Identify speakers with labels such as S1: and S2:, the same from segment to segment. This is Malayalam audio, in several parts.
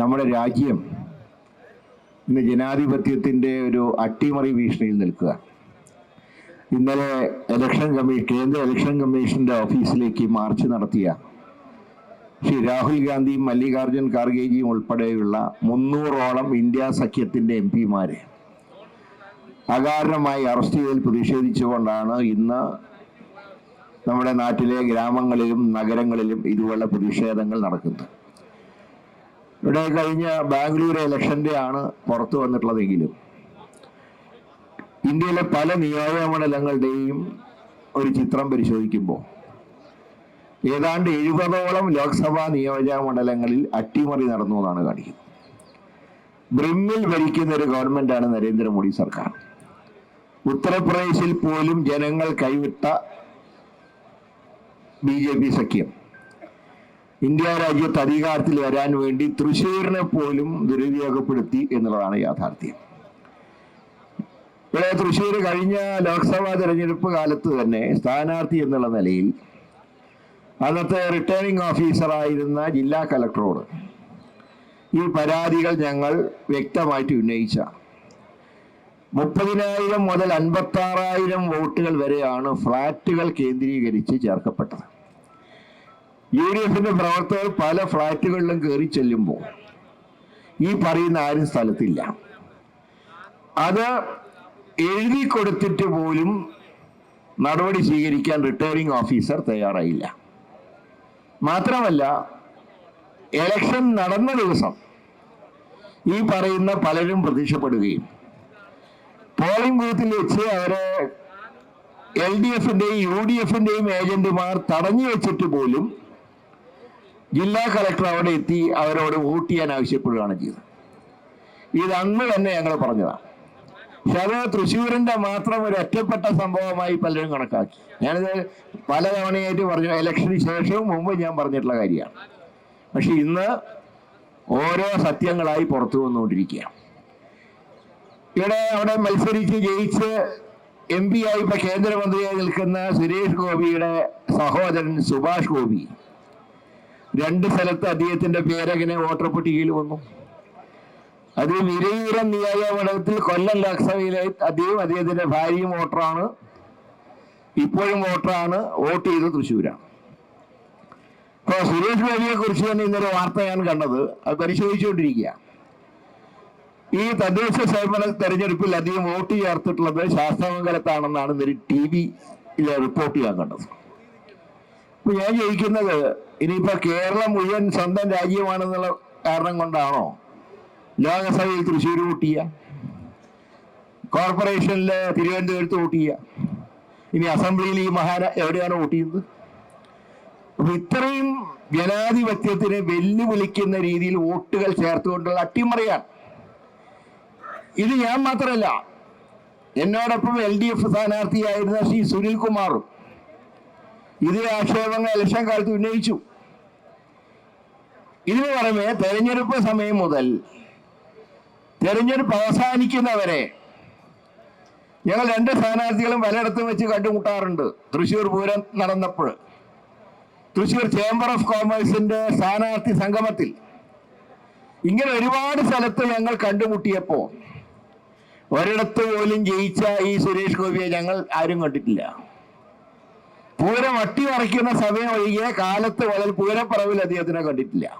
S1: നമ്മുടെ രാജ്യം ഇന്ന് ജനാധിപത്യത്തിന്റെ ഒരു അട്ടിമറി ഭീഷണിയിൽ നിൽക്കുക. ഇന്നലെ ഇലക്ഷൻ കമ്മീഷൻ കേന്ദ്ര ഇലക്ഷൻ കമ്മീഷന്റെ ഓഫീസിലേക്ക് മാർച്ച് നടത്തിയ ശ്രീ രാഹുൽ ഗാന്ധിയും മല്ലികാർജുൻ ഖാർഗെജിയും ഉൾപ്പെടെയുള്ള മുന്നൂറോളം ഇന്ത്യ സഖ്യത്തിന്റെ എം പിമാരെ അകാരണമായി അറസ്റ്റ് ചെയ്തതിൽ പ്രതിഷേധിച്ചുകൊണ്ടാണ് ഇന്ന് നമ്മുടെ നാട്ടിലെ ഗ്രാമങ്ങളിലും നഗരങ്ങളിലും ഇതുപോലുള്ള പ്രതിഷേധങ്ങൾ നടക്കുന്നത്. ഇവിടെ കഴിഞ്ഞ ബാംഗ്ലൂർ ഇലക്ഷന്റെ ആണ് പുറത്തു വന്നിട്ടുള്ളതെങ്കിലും ഇന്ത്യയിലെ പല നിയോജക മണ്ഡലങ്ങളുടെയും ഒരു ചിത്രം പരിശോധിക്കുമ്പോൾ ഏതാണ്ട് എഴുപതോളം ലോക്സഭാ നിയോജക മണ്ഡലങ്ങളിൽ അട്ടിമറി നടന്നു എന്നാണ് കാണിക്കുന്നത്. ബ്രിമ്മിൽ ഭരിക്കുന്ന ഒരു ഗവൺമെന്റാണ് നരേന്ദ്രമോദി സർക്കാർ. ഉത്തർപ്രദേശിൽ പോലും ജനങ്ങൾ കൈവിട്ട ബി ജെ പി സഖ്യം. ഇന്ത്യ രാജ്യത്ത് അധികാരത്തിൽ വരാൻ വേണ്ടി തൃശ്ശൂരിനെ പോലും ദുരുപയോഗപ്പെടുത്തി എന്നുള്ളതാണ് യാഥാർത്ഥ്യം. ഇവിടെ തൃശ്ശൂർ കഴിഞ്ഞ ലോക്സഭാ തെരഞ്ഞെടുപ്പ് കാലത്ത് തന്നെ സ്ഥാനാർത്ഥി എന്നുള്ള നിലയിൽ അന്നത്തെ റിട്ടേണിംഗ് ഓഫീസറായിരുന്ന ജില്ലാ കലക്ടറോട് ഈ പരാതികൾ ഞങ്ങൾ വ്യക്തമായിട്ട് ഉന്നയിച്ച. മുപ്പതിനായിരം മുതൽ അൻപത്തി ആറായിരം വോട്ടുകൾ വരെയാണ് ഫ്ലാറ്റുകൾ കേന്ദ്രീകരിച്ച് ചേർക്കപ്പെട്ടത്. യു ഡി എഫിന്റെ പ്രവർത്തകർ പല ഫ്ളാറ്റുകളിലും കയറി ചെല്ലുമ്പോൾ ഈ പറയുന്ന ആരും സ്ഥലത്തില്ല. അത് എഴുതി കൊടുത്തിട്ട് പോലും നടപടി സ്വീകരിക്കാൻ റിട്ടയറിംഗ് ഓഫീസർ തയ്യാറായില്ല. മാത്രമല്ല എലക്ഷൻ നടന്ന ദിവസം ഈ പറയുന്ന പലരും പ്രത്യക്ഷപ്പെടുകയും പോളിംഗ് ബൂത്തിൽ വെച്ച് അവരെ എൽ ഡി എഫിന്റെയും യു ഡി എഫിന്റെയും ഏജന്റുമാർ തടഞ്ഞു വെച്ചിട്ട് പോലും ജില്ലാ കളക്ടർ അവിടെ എത്തി അവരോട് വോട്ട് ചെയ്യാൻ ആവശ്യപ്പെടുകയാണ് ചെയ്തത്. ഇത് അന്ന് തന്നെ ഞങ്ങൾ പറഞ്ഞതാണ് പക്ഷെ അത് തൃശ്ശൂരിന്റെ മാത്രം ഒരു ഒറ്റപ്പെട്ട സംഭവമായി പലരും കണക്കാക്കി. ഞാനിത് പലതവണയായിട്ട് പറഞ്ഞു ഇലക്ഷന് ശേഷവും മുമ്പ് ഞാൻ പറഞ്ഞിട്ടുള്ള കാര്യമാണ്. പക്ഷെ ഇന്ന് ഓരോ സത്യങ്ങളായി പുറത്തു വന്നുകൊണ്ടിരിക്കുകയാണ്. ഇവിടെ അവിടെ മത്സരിച്ച് ജയിച്ച് എം പി ആയി ഇപ്പൊ കേന്ദ്രമന്ത്രിയായി നിൽക്കുന്ന സുരേഷ് ഗോപിയുടെ സഹോദരൻ സുഭാഷ് ഗോപി രണ്ട് സ്ഥലത്ത് അദ്ദേഹത്തിന്റെ പേരങ്ങനെ വോട്ടർ വന്നു. അത് വിരയൂരം നിയോജകമണ്ഡലത്തിൽ കൊല്ലം ലോക്സഭയിലെ അദ്ദേഹം അദ്ദേഹത്തിന്റെ ഭാര്യയും വോട്ടറാണ്. ഇപ്പോഴും വോട്ടറാണ്. വോട്ട് ചെയ്ത് തൃശ്ശൂരാണ്. അപ്പൊ സുരേഷ് ഗോപിയെ കുറിച്ച് തന്നെ ഇന്നൊരു വാർത്ത ഞാൻ കണ്ടത്. അത് പരിശോധിച്ചുകൊണ്ടിരിക്കുക ഈ തദ്ദേശ സ്വയംഭരണ തെരഞ്ഞെടുപ്പിൽ അധികം വോട്ട് ചേർത്തിട്ടുള്ളത് ശാസ്ത്രമംഗലത്താണെന്നാണ് ഇന്നൊരു ടി വിയിലെ റിപ്പോർട്ട് ചെയ്യാൻ കണ്ടത്. ഇപ്പൊ ഞാൻ ചോദിക്കുന്നത് ഇനിയിപ്പോ കേരളം മുഴുവൻ സ്വന്തം രാജ്യമാണെന്നുള്ള കാരണം കൊണ്ടാണോ? ലോകസഭയിൽ തൃശ്ശൂർ ചെയ്യുക കോർപ്പറേഷനിൽ തിരുവനന്തപുരത്ത് ചെയ്യുക ഇനി അസംബ്ലിയിൽ ഈ മഹാന എവിടെയാണ് ചെയ്യുന്നത്? അപ്പൊ ഇത്രയും ജനാധിപത്യത്തിന് വെല്ലുവിളിക്കുന്ന രീതിയിൽ വോട്ടുകൾ ചേർത്തുകൊണ്ടുള്ള അട്ടിമറിയാണ്. ഇത് ഞാൻ മാത്രമല്ല എന്നോടൊപ്പം എൽ ഡി എഫ് സ്ഥാനാർത്ഥിയായിരുന്ന ശ്രീ സുനിൽ കുമാറും ഇതേ ആക്ഷേപങ്ങൾ ഇലക്ഷൻ കാലത്ത് ഉന്നയിച്ചു. ഇതിനു പുറമെ തെരഞ്ഞെടുപ്പ് സമയം മുതൽ തെരഞ്ഞെടുപ്പ് അവസാനിക്കുന്നവരെ ഞങ്ങൾ രണ്ട് സ്ഥാനാർത്ഥികളും പലയിടത്തും വെച്ച് കണ്ടുമുട്ടാറുണ്ട്. തൃശ്ശൂർ പൂരം നടന്നപ്പോൾ. തൃശ്ശൂർ ചേംബർ ഓഫ് കോമേഴ്സിന്റെ സ്ഥാനാർത്ഥി സംഗമത്തിൽ. ഇങ്ങനെ ഒരുപാട് സ്ഥലത്ത് ഞങ്ങൾ കണ്ടുമുട്ടിയപ്പോൾ. ഒരിടത്ത് പോലും ജയിച്ച ഈ സുരേഷ് ഗോപിയെ ഞങ്ങൾ ആരും കണ്ടിട്ടില്ല. പൂരം അട്ടിമറിക്കുന്ന സമയം ഒഴികെ കാലത്ത് വളരെ പൂരപ്പറവിൽ അദ്ദേഹത്തിനെ കണ്ടിട്ടില്ല.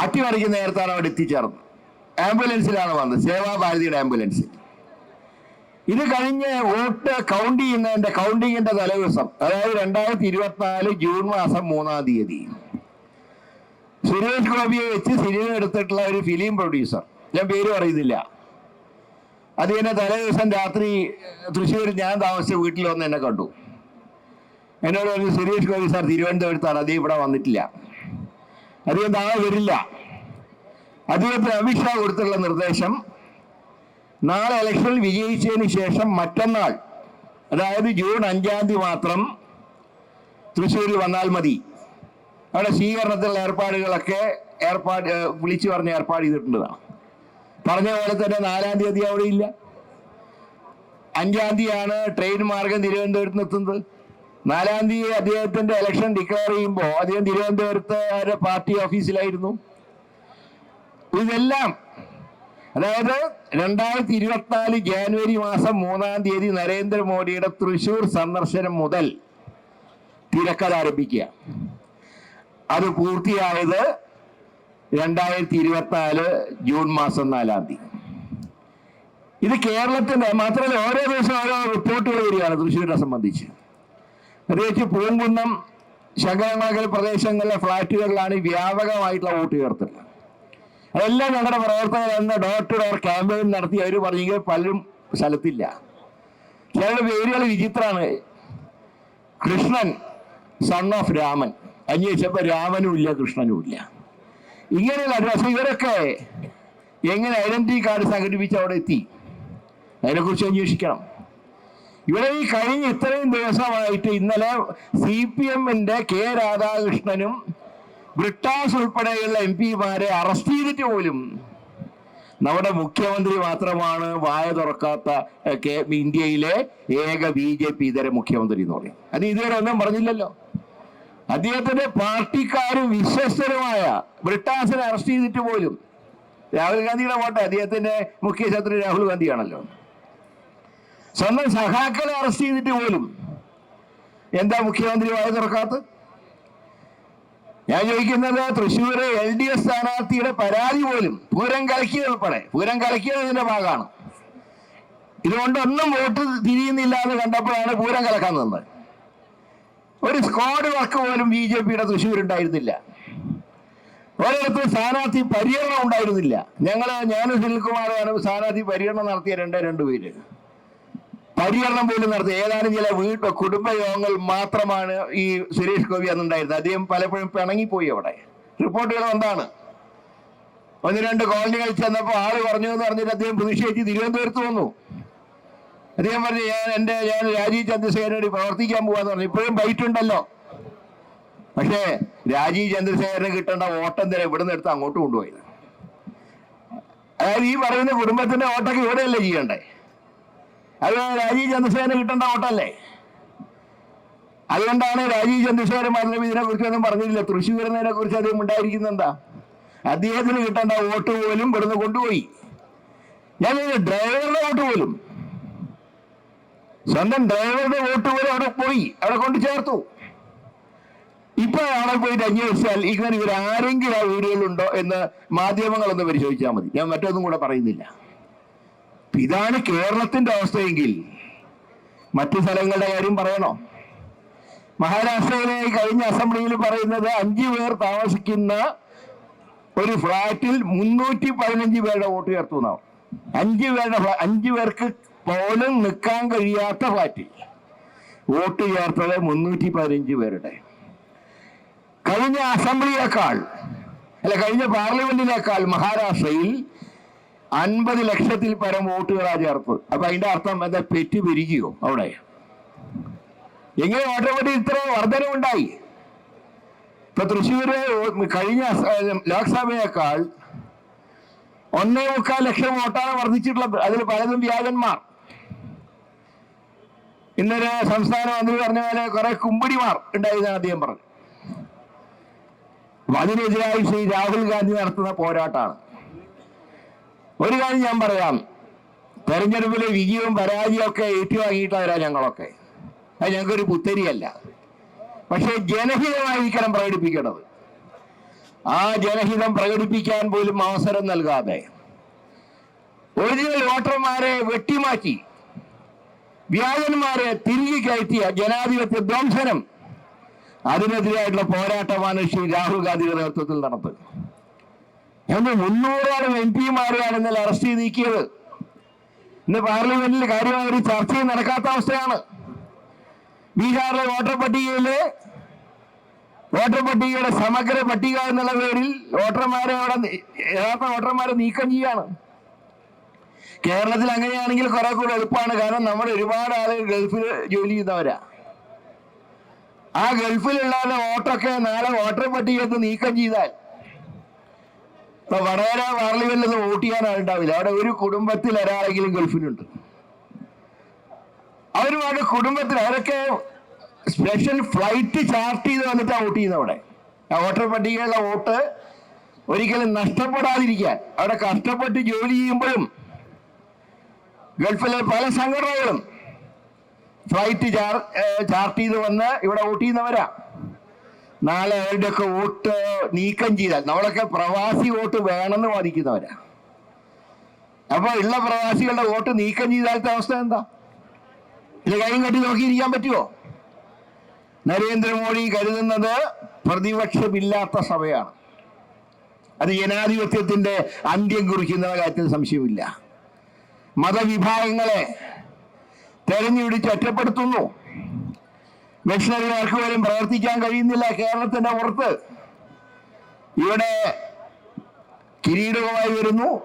S1: അട്ടിമറിക്കുന്ന നേരത്താണ് അവിടെ എത്തിച്ചേർന്നത്. ആംബുലൻസിലാണ് വന്നത്. സേവാഭാരതിയുടെ ആംബുലൻസിൽ. ഇത് കഴിഞ്ഞ് വോട്ട് കൗണ്ട് ചെയ്യുന്നതിന്റെ കൗണ്ടിങ്ങിന്റെ തലേദിവസം അതായത് രണ്ടായിരത്തി ഇരുപത്തിനാല് ജൂൺ മാസം മൂന്നാം തീയതി. സുരേഷ് ഗോപിയെ വെച്ച് സിനിമ എടുത്തിട്ടുള്ള ഒരു ഫിലിം പ്രൊഡ്യൂസർ ഞാൻ പേര് പറയുന്നില്ല. അത് എന്നെ തലേ ദിവസം രാത്രി തൃശ്ശൂർ ഞാൻ താമസിച്ച വീട്ടിൽ വന്ന് എന്നെ കണ്ടു. എന്നോട് പറഞ്ഞു സുരേഷ് ഗോപി സാർ തിരുവനന്തപുരത്താണ് അദ്ദേഹം ഇവിടെ വന്നിട്ടില്ല. അദ്ദേഹം താഴെ വരില്ല. അദ്ദേഹത്തിന് അമിത്ഷാ കൊടുത്തുള്ള നിർദ്ദേശം നാളെ ഇലക്ഷനിൽ വിജയിച്ചതിന് ശേഷം മറ്റന്നാൾ അതായത് ജൂൺ അഞ്ചാം തീയതി മാത്രം തൃശ്ശൂരിൽ വന്നാൽ മതി. അവിടെ സ്വീകരണത്തിലുള്ള ഏർപ്പാടുകളൊക്കെ ഏർപ്പാട് വിളിച്ചു പറഞ്ഞ് ഏർപ്പാട് ചെയ്തിട്ടുള്ളതാണ്. പറഞ്ഞ പോലെ തന്നെ നാലാം തീയതി അവിടെ ഇല്ല. അഞ്ചാം തീയതിയാണ് ട്രെയിൻ മാർഗം തിരുവനന്തപുരത്ത് എത്തുന്നത്. നാലാം തീയതി അദ്ദേഹത്തിന്റെ ഇലക്ഷൻ ഡിക്ലെയർ ചെയ്യുമ്പോൾ അദ്ദേഹം തിരുവനന്തപുരത്ത് അവരുടെ പാർട്ടി ഓഫീസിലായിരുന്നു ഇതെല്ലാം അതായത് രണ്ടായിരത്തി ഇരുപത്തിനാല് ജാനുവരി മാസം മൂന്നാം തീയതി നരേന്ദ്രമോദിയുടെ തൃശൂർ സന്ദർശനം മുതൽ തിരക്കഥ ആരംഭിക്കുക. അത് പൂർത്തിയായത് രണ്ടായിരത്തി ഇരുപത്തിനാല് ജൂൺ മാസം നാലാം തീയതി. ഇത് കേരളത്തിന്റെ മാത്രമല്ല ഓരോ ദിവസം ഓരോ റിപ്പോർട്ടുകൾ വരികയാണ് തൃശ്ശൂരിനെ സംബന്ധിച്ച്. പ്രത്യേകിച്ച് പൂങ്കുന്നം ശങ്കരമംഗൽ പ്രദേശങ്ങളിലെ ഫ്ളാറ്റുകളിലാണ് വ്യാപകമായിട്ടുള്ള വോട്ട് ചേർത്തൽ അതെല്ലാം ഞങ്ങളുടെ പ്രവർത്തകർ അന്ന് ഡോർ ടു ഡോർ ക്യാമ്പയിൻ നടത്തി അവർ പറഞ്ഞെങ്കിൽ പലരും സ്ഥലത്തില്ല. ചിലരുടെ പേരുകൾ വിചിത്രമാണ്. Krishnan son of Raman. അന്വേഷിച്ചപ്പോൾ രാമനും ഇല്ല കൃഷ്ണനും ഇല്ല ഇങ്ങനെയുള്ള അഡ്രസ് ഇവരൊക്കെ എങ്ങനെ ഐഡന്റിറ്റി കാർഡ് സംഘടിപ്പിച്ച് അവിടെ എത്തി? അതിനെക്കുറിച്ച് അന്വേഷിക്കണം. ഇവിടെ ഈ കഴിഞ്ഞ ഇത്രയും ദിവസമായിട്ട് ഇന്നലെ സി പി എമ്മിന്റെ കെ രാധാകൃഷ്ണനും ബ്രിട്ടാസ് ഉൾപ്പെടെയുള്ള എം പിമാരെ അറസ്റ്റ് ചെയ്തിട്ട് പോലും നമ്മുടെ മുഖ്യമന്ത്രി മാത്രമാണ് വായ തുറക്കാത്ത ഇന്ത്യയിലെ ഏക ബി ജെ പി ഇതര മുഖ്യമന്ത്രി എന്ന് പറയും. അത് ഇതുവരെ ഒന്നും പറഞ്ഞില്ലല്ലോ. അദ്ദേഹത്തിന്റെ പാർട്ടിക്കാരും വിശ്വസ്തരുമായ ബ്രിട്ടാസിനെ അറസ്റ്റ് ചെയ്തിട്ട് പോലും രാഹുൽ ഗാന്ധിയുടെ വോട്ട് അദ്ദേഹത്തിന്റെ മുഖ്യ ശത്രു രാഹുൽ ഗാന്ധിയാണല്ലോ. സ്വന്തം സഖാക്കളെ അറസ്റ്റ് ചെയ്തിട്ട് പോലും എന്താ മുഖ്യമന്ത്രി വായ തുറക്കാത്ത ഞാൻ ചോദിക്കുന്നത് തൃശ്ശൂർ എൽ ഡി എഫ് സ്ഥാനാർത്ഥിയുടെ പരാതി പോലും പൂരം കലക്കിയത് ഉൾപ്പെടെ പൂരം കലക്കിയത് ഇതിന്റെ ഭാഗമാണ്. ഇതുകൊണ്ടൊന്നും വോട്ട് തിരിയുന്നില്ല എന്ന് കണ്ടപ്പോഴാണ് പൂരം കലക്കാൻ നിന്നത്. ഒരു സ്ക്വാഡ് വർക്ക് പോലും ബി ജെ പിയുടെ തൃശ്ശൂർ ഉണ്ടായിരുന്നില്ല ഒരിടത്തും സ്ഥാനാർത്ഥി പര്യടനം ഉണ്ടായിരുന്നില്ല. ഞങ്ങൾ ഞാനും സുനിൽകുമാറാണ് സ്ഥാനാർത്ഥി പര്യടനം നടത്തിയ രണ്ടേ രണ്ടു പേര്. പര്യടനം പോലും നടത്തി ഏതാനും ചില വീട്ട് കുടുംബയോഗങ്ങൾ മാത്രമാണ് ഈ സുരേഷ് ഗോപി അന്നുണ്ടായിരുന്നത്. അദ്ദേഹം പലപ്പോഴും പിണങ്ങിപ്പോയി അവിടെ. റിപ്പോർട്ടുകൾ എന്താണ് ഒന്ന് രണ്ട് കോളനികൾ ചെന്നപ്പോൾ ആൾ പറഞ്ഞു എന്ന് പറഞ്ഞിട്ട് അദ്ദേഹം പ്രതിഷേധിച്ച് തിരുവനന്തപുരത്ത് വന്നു. അദ്ദേഹം പറഞ്ഞു ഞാൻ എന്റെ ഞാൻ രാജീവ് ചന്ദ്രശേഖരന് വേണ്ടി പ്രവർത്തിക്കാൻ പോവാന്ന് പറഞ്ഞു. ഇപ്പോഴും ബൈറ്റ് ഉണ്ടല്ലോ പക്ഷേ രാജീവ് ചന്ദ്രശേഖരന് കിട്ടേണ്ട ഓട്ടം തന്നെ ഇവിടുന്ന് എടുത്ത് അങ്ങോട്ട് കൊണ്ടുപോയത്. അതായത് ഈ പറയുന്ന കുടുംബത്തിന്റെ ഓട്ടൊക്കെ ഇവിടെയല്ലേ ചെയ്യണ്ടേ? അത് രാജീവ് ചന്ദ്രശേഖരന് കിട്ടേണ്ട ഓട്ടല്ലേ അതുകൊണ്ടാണ് രാജീവ് ചന്ദ്രശേഖരൻ പറഞ്ഞത് ഇതിനെ കുറിച്ചൊന്നും പറഞ്ഞില്ല തൃശ്ശൂരിനെ കുറിച്ച് അദ്ദേഹം ഉണ്ടായിരിക്കുന്ന എന്താ? അദ്ദേഹത്തിന് കിട്ടേണ്ട വോട്ട് പോലും ഇവിടുന്ന് കൊണ്ടുപോയി. ഞാൻ ഡ്രൈവറുടെ വോട്ട് പോലും സ്വന്തം ഡ്രൈവറുടെ വോട്ട് പോലും അവിടെ പോയി അവിടെ കൊണ്ട് ചേർത്തു. ഇപ്പൊ അവിടെ പോയിട്ട് അന്വേഷിച്ചാൽ ഇങ്ങനെ ഇവർ ആരെങ്കിലും ആ വീടുകളിലുണ്ടോ എന്ന് മാധ്യമങ്ങളൊന്ന് പരിശോധിച്ചാൽ മതി. ഞാൻ മറ്റൊന്നും കൂടെ പറയുന്നില്ല. ഇതാണ് കേരളത്തിന്റെ അവസ്ഥയെങ്കിൽ മറ്റു സ്ഥലങ്ങളുടെ കാര്യം പറയണോ? മഹാരാഷ്ട്രയിലെ കഴിഞ്ഞ അസംബ്ലിയിൽ പറയുന്നത് അഞ്ചു പേർ താമസിക്കുന്ന ഒരു ഫ്ലാറ്റിൽ മുന്നൂറ്റി പതിനഞ്ച് പേരുടെ വോട്ട് ചേർത്തു എന്നാവും അഞ്ചു പേരുടെ അഞ്ചു പേർക്ക് പോലും നിൽക്കാൻ കഴിയാത്ത പാർട്ടി. വോട്ട് ചേർത്തത് മുന്നൂറ്റി പതിനഞ്ച് പേരുടെ. കഴിഞ്ഞ അസംബ്ലിയേക്കാൾ അല്ല കഴിഞ്ഞ പാർലമെന്റിനേക്കാൾ മഹാരാഷ്ട്രയിൽ അൻപത് ലക്ഷത്തിൽ പരം വോട്ടുകളാണ് ചേർത്ത് അപ്പൊ അതിന്റെ അർത്ഥം എന്താ? പെറ്റ് പെരുകിയോ അവിടെ? എങ്ങനെ ഓട്ടോമാറ്റിക് ഇത്ര വർധനമുണ്ടായി ഇപ്പൊ തൃശ്ശൂര് കഴിഞ്ഞ ലോക്സഭയേക്കാൾ ഒന്നേ മുക്കാൽ ലക്ഷം വോട്ടാണ് വർദ്ധിച്ചിട്ടുള്ളത്. അതിൽ പലതും വ്യാജന്മാർ. ഇന്നലെ സംസ്ഥാന മന്ത്രി പറഞ്ഞ പോലെ കുറെ കുമ്പിടിമാർ ഉണ്ടായിരുന്നാണ് അദ്ദേഹം പറഞ്ഞു. അതിനെതിരായി ശ്രീ രാഹുൽ ഗാന്ധി നടത്തുന്ന പോരാട്ടമാണ് ഒരു കാര്യം ഞാൻ പറയാം. തെരഞ്ഞെടുപ്പിലെ വിജയവും പരാജയവും ഒക്കെ ഏറ്റുവാങ്ങിയിട്ടവരാ ഞങ്ങളൊക്കെ. അത് ഞങ്ങൾക്കൊരു പുത്തരിയല്ല. പക്ഷേ ജനഹിതമായിരിക്കണം പ്രകടിപ്പിക്കേണ്ടത്. ആ ജനഹിതം പ്രകടിപ്പിക്കാൻ പോലും അവസരം നൽകാതെ. ഒറിജിനൽ വോട്ടർമാരെ വെട്ടിമാറ്റി. വ്യാജന്മാരെ തിരികെ കയറ്റിയ ജനാധിപത്യ ധ്വംസനം. അതിനെതിരായിട്ടുള്ള പോരാട്ടമാണ് ശ്രീ രാഹുൽ ഗാന്ധിയുടെ നേതൃത്വത്തിൽ നടത്തുന്നത് ഞങ്ങൾ മുന്നൂറോളം എം പിമാരെയാണ് ഇന്നലെ അറസ്റ്റ് ചെയ്ത് നീക്കിയത് ഇന്ന് പാർലമെന്റിൽ കാര്യമായ ഒരു ചർച്ചയും നടക്കാത്ത അവസ്ഥയാണ്. ബീഹാറിലെ വോട്ടർ പട്ടികയിൽ വോട്ടർ പട്ടികയുടെ സമഗ്ര പട്ടിക എന്നുള്ള പേരിൽ വോട്ടർമാരെ അവിടെ യഥാർത്ഥ വോട്ടർമാരെ നീക്കം ചെയ്യാണ്. കേരളത്തിൽ അങ്ങനെയാണെങ്കിൽ കുറെ കൂടെ എളുപ്പമാണ്. കാരണം നമ്മൾ ഒരുപാട് ആളുകൾ ഗൾഫിൽ ജോലി ചെയ്യുന്നവരാ. ആ ഗൾഫിലുള്ളവരുടെ വോട്ടൊക്കെ നാളെ വോട്ടർ പട്ടികത്ത് നീക്കം ചെയ്താൽ ഇപ്പൊ വടകര പാർലമെന്റിൽ വോട്ട് ചെയ്യാൻ ആളുണ്ടാവില്ല അവിടെ ഒരു കുടുംബത്തിൽ ഒരാളെങ്കിലും ഗൾഫിലുണ്ട്. അവരുമായിട്ട് കുടുംബത്തിൽ അവരൊക്കെ സ്പെഷ്യൽ ഫ്ലൈറ്റ് ചാർട്ട് ചെയ്ത് വന്നിട്ടാണ് വോട്ട് ചെയ്യുന്നത് അവിടെ. വോട്ടർ പട്ടികയിലുള്ള വോട്ട് ഒരിക്കലും നഷ്ടപ്പെടാതിരിക്കാൻ. അവിടെ കഷ്ടപ്പെട്ട് ജോലി ചെയ്യുമ്പോഴും ഗൾഫിലെ പല സംഘടനകളും ഫ്ലൈറ്റ് ചാർ ചാർട്ട് ചെയ്ത് വന്ന് ഇവിടെ വോട്ട് ചെയ്യുന്നവരാ. നാളെ അവരുടെയൊക്കെ വോട്ട് നീക്കം ചെയ്താൽ നമ്മളൊക്കെ പ്രവാസി വോട്ട് വേണമെന്ന് വാദിക്കുന്നവരാ. അപ്പൊ ഉള്ള പ്രവാസികളുടെ വോട്ട് നീക്കം ചെയ്താലത്തെ അവസ്ഥ എന്താ? ഇത് കൈയും കെട്ടി നോക്കിയിരിക്കാൻ പറ്റുമോ നരേന്ദ്രമോദി കരുതുന്നത് പ്രതിപക്ഷമില്ലാത്ത സഭയാണ്. അത് ജനാധിപത്യത്തിന്റെ അന്ത്യം കുറിക്കുന്ന കാര്യത്തിൽ സംശയമില്ല. മതവിഭാഗങ്ങളെ തെരഞ്ഞുപിടിച്ച് ഒറ്റപ്പെടുത്തുന്നു. മിഷണറിമാർക്ക് പോലും പ്രവർത്തിക്കാൻ കഴിയുന്നില്ല കേരളത്തിന്റെ പുറത്ത്. ഇവിടെ കിരീടവുമായി വരുന്നു.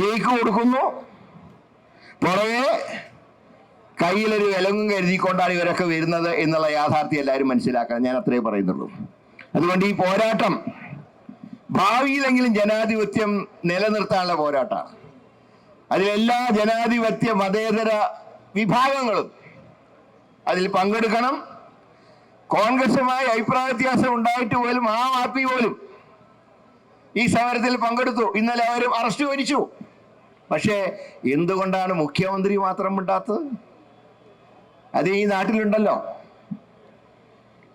S1: കേക്ക് കൊടുക്കുന്നു. പുറകെ കയ്യിലൊരു വിലങ്ങും കരുതിക്കൊണ്ടാണ് ഇവരൊക്കെ വരുന്നത് എന്നുള്ള യാഥാർത്ഥ്യം എല്ലാവരും മനസ്സിലാക്കണം ഞാൻ അത്രേ പറയുന്നുള്ളൂ. അതുകൊണ്ട് ഈ പോരാട്ടം ഭാവിയിലെങ്കിലും ജനാധിപത്യം നിലനിർത്താനുള്ള പോരാട്ടമാണ്. അതിലെല്ലാ ജനാധിപത്യ മതേതര വിഭാഗങ്ങളും അതിൽ പങ്കെടുക്കണം. കോൺഗ്രസുമായി അഭിപ്രായ വ്യത്യാസം ഉണ്ടായിട്ട് പോലും ആ ആപ്പി പോലും ഈ സമരത്തിൽ പങ്കെടുത്തു. ഇന്നലെ അവരും അറസ്റ്റ് വരിച്ചു പക്ഷേ എന്തുകൊണ്ടാണ് മുഖ്യമന്ത്രി മാത്രം വിട്ടാത്തത് അത് ഈ നാട്ടിലുണ്ടല്ലോ.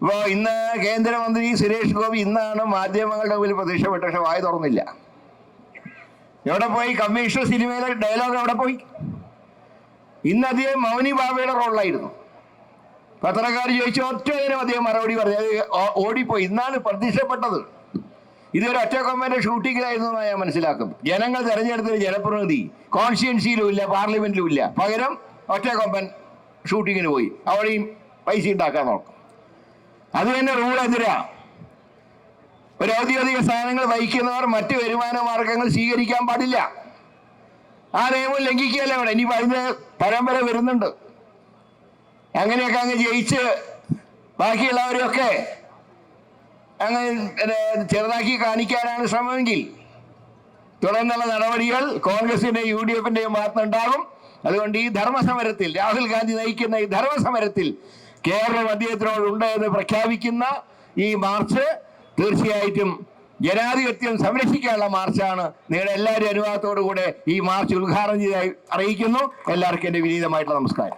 S1: ഇപ്പോ ഇന്ന് കേന്ദ്രമന്ത്രി സുരേഷ് ഗോപി ഇന്നാണ് മാധ്യമങ്ങളുടെ മുമ്പിൽ പ്രത്യക്ഷപ്പെട്ട പക്ഷെ വായ തുറന്നില്ല. എവിടെ പോയി? കമ്മീഷൻ സിനിമയിലെ ഡയലോഗ് എവിടെ പോയി. ഇന്ന് അദ്ദേഹം മൗനി ബാബയുടെ റോളിലായിരുന്നു പത്രക്കാർ ചോദിച്ചു ഒറ്റ ദിനം അദ്ദേഹം മറുപടി പറഞ്ഞു. അത് ഓടിപ്പോയി. ഇന്നാണ് പ്രത്യക്ഷപ്പെട്ടത്. ഇതൊരു ഒറ്റ കൊമ്പന്റെ ഷൂട്ടിങ്ങിലായിരുന്നു എന്നാണ് ഞാൻ മനസ്സിലാക്കുന്നത് ജനങ്ങൾ തെരഞ്ഞെടുത്തൊരു ജനപ്രതിനിധി. കോൺസ്റ്റിറ്റ്യൻസിയിലും ഇല്ല പാർലമെന്റിലും ഇല്ല. പകരം ഒറ്റ കൊമ്പൻ ഷൂട്ടിങ്ങിന് പോയി. അവിടെയും പൈസ ഉണ്ടാക്കാൻ നോക്കും. അത് തന്നെ റൂൾ എതിരാ. ഒരു ഔദ്യോഗിക സ്ഥാനങ്ങൾ വഹിക്കുന്നവർ മറ്റ് വരുമാന മാർഗങ്ങൾ സ്വീകരിക്കാൻ പാടില്ല. ആ നിയമം ലംഘിക്കുകയല്ല അവിടെ ഇനി അതിന് പരമ്പര വരുന്നുണ്ട്. അങ്ങനെയൊക്കെ അങ്ങ് ജയിച്ച് ബാക്കിയുള്ളവരെയൊക്കെ അങ്ങ് ചെറുതാക്കി കാണിക്കാനാണ് ശ്രമമെങ്കിൽ തുടർന്നുള്ള നടപടികൾ കോൺഗ്രസിന്റെയും യു ഡി എഫിന്റെയും ഭാഗത്തുണ്ടാകും അതുകൊണ്ട് ഈ ധർമ്മസമരത്തിൽ രാഹുൽ ഗാന്ധി നയിക്കുന്ന ഈ ധർമ്മസമരത്തിൽ കേരളം അദ്ദേഹത്തിനോടുണ്ട് എന്ന് പ്രഖ്യാപിക്കുന്ന ഈ മാർച്ച് തീർച്ചയായിട്ടും ജനാധിപത്യം സംരക്ഷിക്കാനുള്ള മാർച്ചാണ് നിങ്ങളുടെ എല്ലാവരും അനുവാദത്തോടു കൂടെ ഈ മാർച്ച് ഉദ്ഘാടനം ചെയ്തായി അറിയിക്കുന്നു എല്ലാവർക്കും എന്റെ വിനീതമായിട്ടുള്ള നമസ്കാരം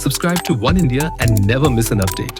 S2: Subscribe to One India and never miss an update.